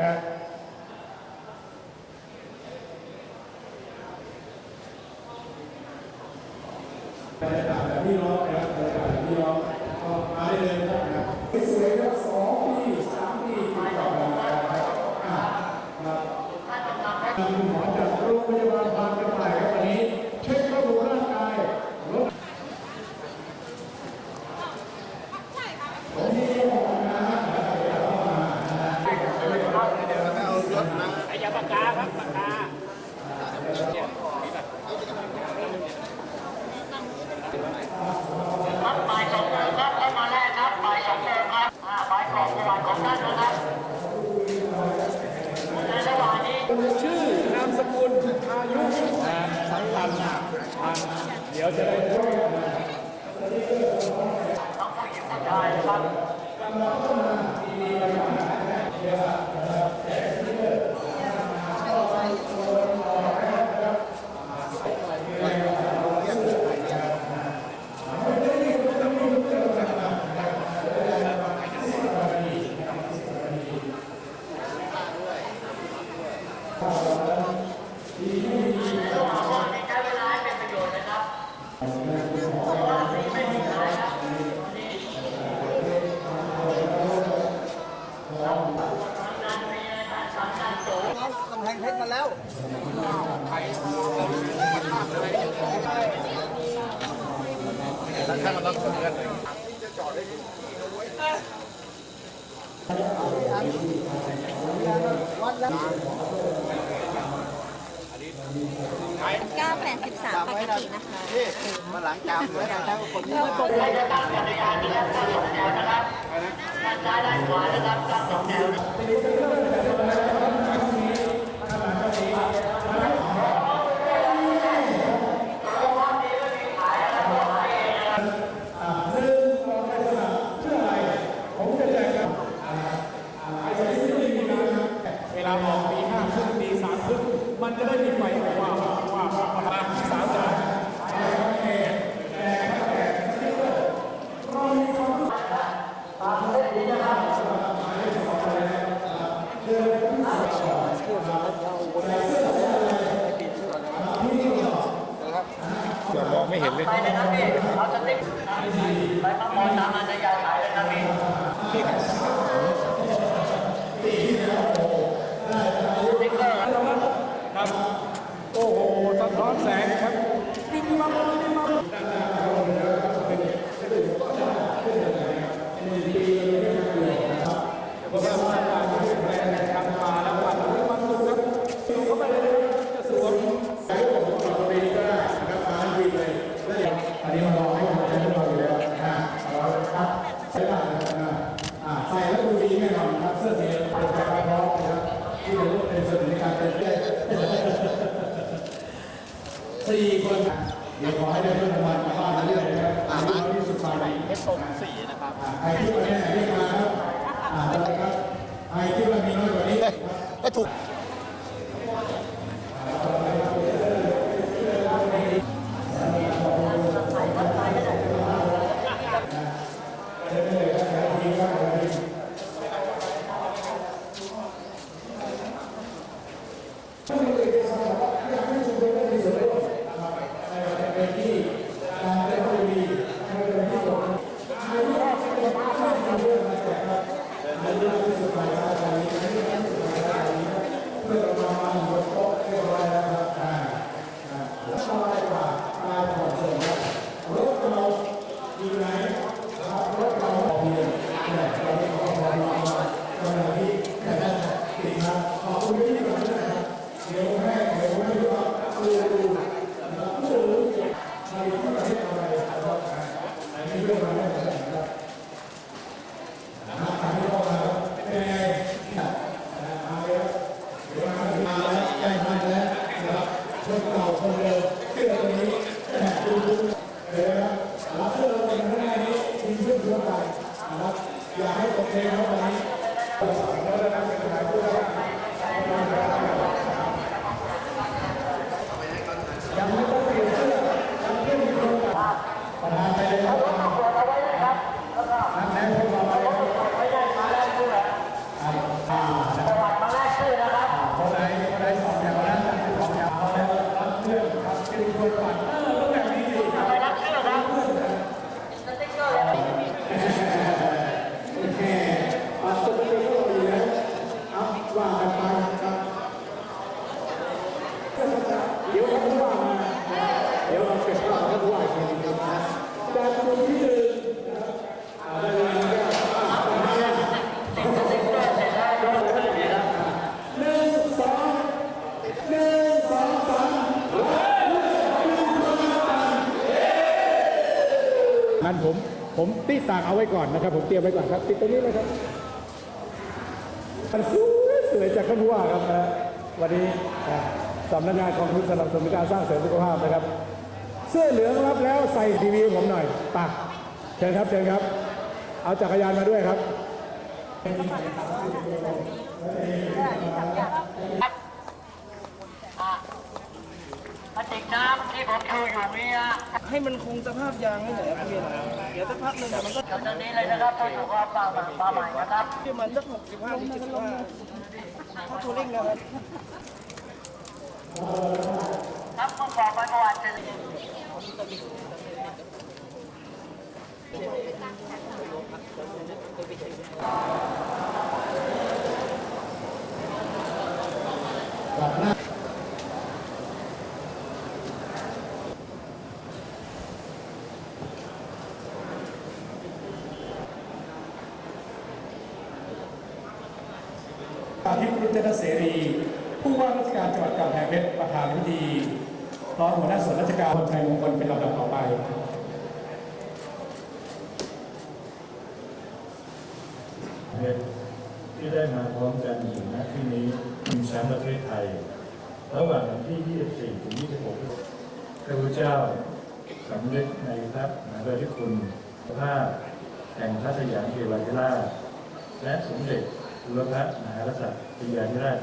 นะบรรานี่น้ราก็มาได้เลยนะครับนะสวยครับสองปีสามปีปีต่อมาครับอ่าครับคุณหมอจากโรงพยาบาลบางกระต่ครับวันนี้เช็คข้อมูร่างกายลดผม มันรับคนกัน983ปกตินะคะมาหามปลยถ้าคนมาคลังกติาที่ล้นะครับด้านขวานะครับ ไม่เห็นเลยไปเลพี่เขาจะติ๊ไปปั๊มอลตามมาจะยายายเลยนะพี่ติ๊กเกอร์ครับโอ้โหสะท้อนแสงครับ ผมตีตากเอาไว้ก่อนนะครับ ผมเตรียมไว้ก่อนครับติดตรงนี้เลยครับมันสวยสวยจากท่านผู้ว่าครับนะวันนี้อ่าสำนักงานกองทุนสนับสนุนการสร้างเสริมสุขภาพนะครับ เสื้อเหลืองรับแล้วใส่ทีวีให้ผมหน่อยไปักเชิญครับเชิญครับ เอาจักรยานมาด้วยครับกระติกน้ำที่ผมชูอยู่เนี่ยให้มันคงสภาพยางให้หน่อยครับพี่ เดี๋ยวสักพักหนึ่งมันก็เดี๋ยวตอนนี้เลยนะครับผู้ถูกความมามาใหม่นะครับประมาณสักหกสิบห้าถึงเจ็ดสิบห้าถ้าทัวริ่งนะครับครับผู้บอกไปเมื่อวานจะอาทิ จนเสรี ผู้ว่าราชการจังหวัดกำแพงเพชรประธานพิธีพร้อมหัวหน้าส่วนราชการคนไทยมงคลเป็นลำดับต่อไปเพชรที่ได้มาพร้อมกันอยู่ณที่นี้ชิงแชมป์ประเทศไทย ระหว่างวันที่ 24 ถึง 26ข้าพเจ้าสำเร็จในพระมหากรุณาธิคุณภาพแห่งพระสยามเทวาธิราชและสมเด็จ พระพระมหากษัตริย์ปิยาธิราช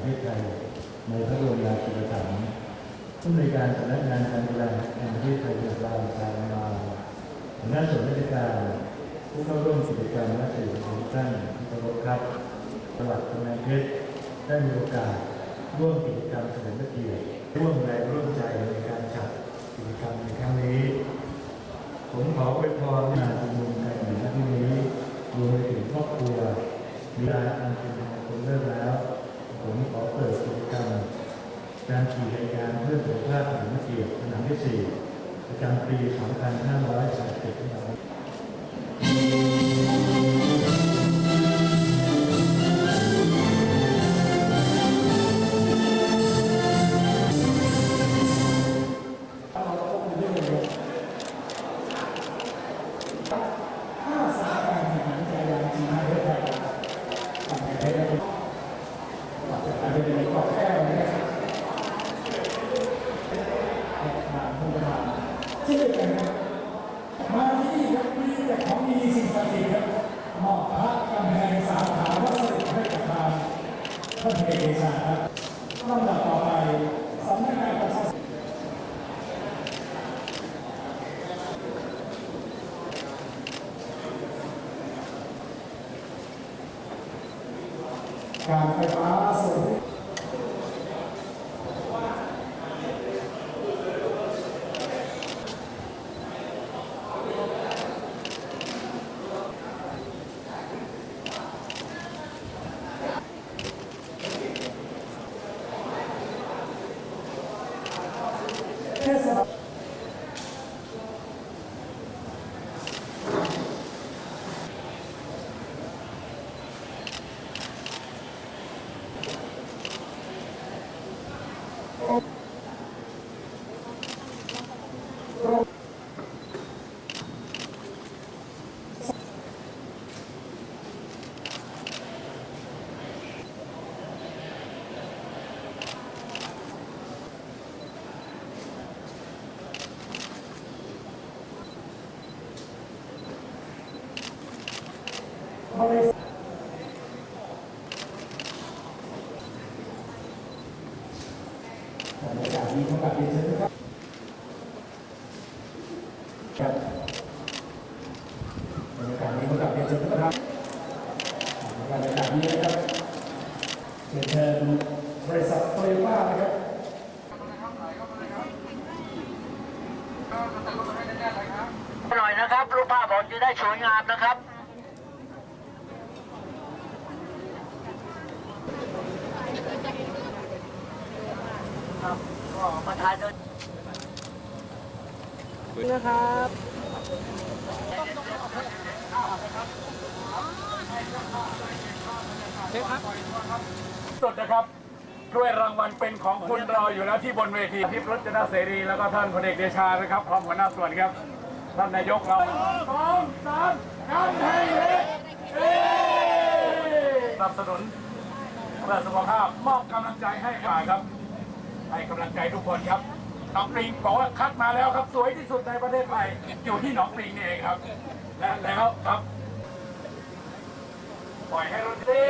ประเทศไทยในพระบรมราชูปถัมภ์ผู้ในการสำนักงานการกีฬาแห่งประเทศไทยจังหวัดชามาหัวหน้าส่วนราชการผู้เข้าร่วมกิจกรรมและสื่อมวลชนทุกท่านที่เคารพครับจังหวัดกำแพงเพชรได้มีโอกาสร่วมกิจกรรมเฉลิมพระเกียรติร่วมแรงร่วมใจในการจัดกิจกรรมในครั้งนี้ ผมขออวยพรงานชุมนุมกันในที่นี้รวมไปถึงครอบครัวเวลาอันเป็นมงคลเลิกแล้ว ผมขอเปิดกิจกรรมการขี่จักรยานเพื่อสุขภาพแห่งเกียรติสนามที่4ประจำปี 2500 ดีครับมอบพระกำแพงสาขาวัดสดุให้กับทางท่านเอกเดชาครับลำดับต่อไปสำนักงานประชาสัมพันธ์ การไฟฟ้าส่วนเทศบาล นี้ขอกราบเรียนเชิญทุกท่านครับบรรยากาศ นี้ขอกราบเรียนเชิญทุกท่านบรรยากาศนี้นะครับเรียนเชิญบริษัทโตโยต้านะครับหน่อยนะครับรูปภาพออกจะได้สวยงามนะครับครับก็ประธานเดินนะครับ สุดนะครับด้วยรางวัลเป็นของคุณรออยู่แล้วที่บนเวทีทิพย์รจนาเสรีแล้วก็ท่านพลเอกเดชานะครับพร้อมหัวหน้าส่วนครับท่านนายกเราสองสามกันให้เละสนับสนุนเพื่อสุขภาพมอบกำลังใจให้กว่าครับให้กำลังใจทุกคนครับหนองปริงบอกว่าคัดมาแล้วครับสวยที่สุดในประเทศไทยอยู่ที่หนองปริงนี่เองครับ และแล้วครับ ปล่อยให้รถตี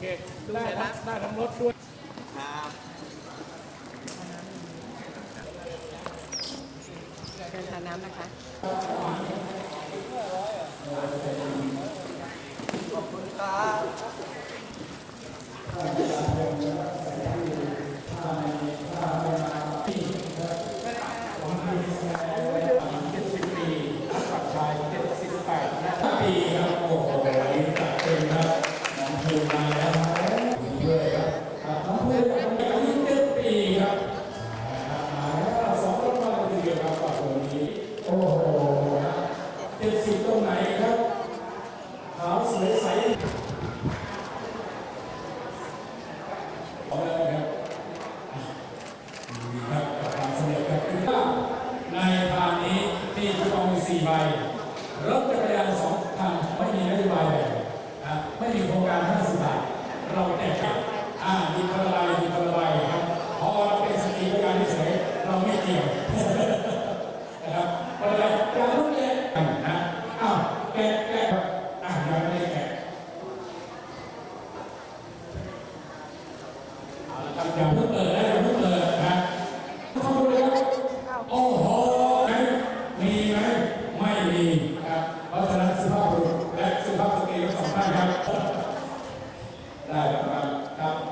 เคได้ครับได้ทั้งรถด้วยเดินทางน้ำนะคะปีครับโอ้โหวัน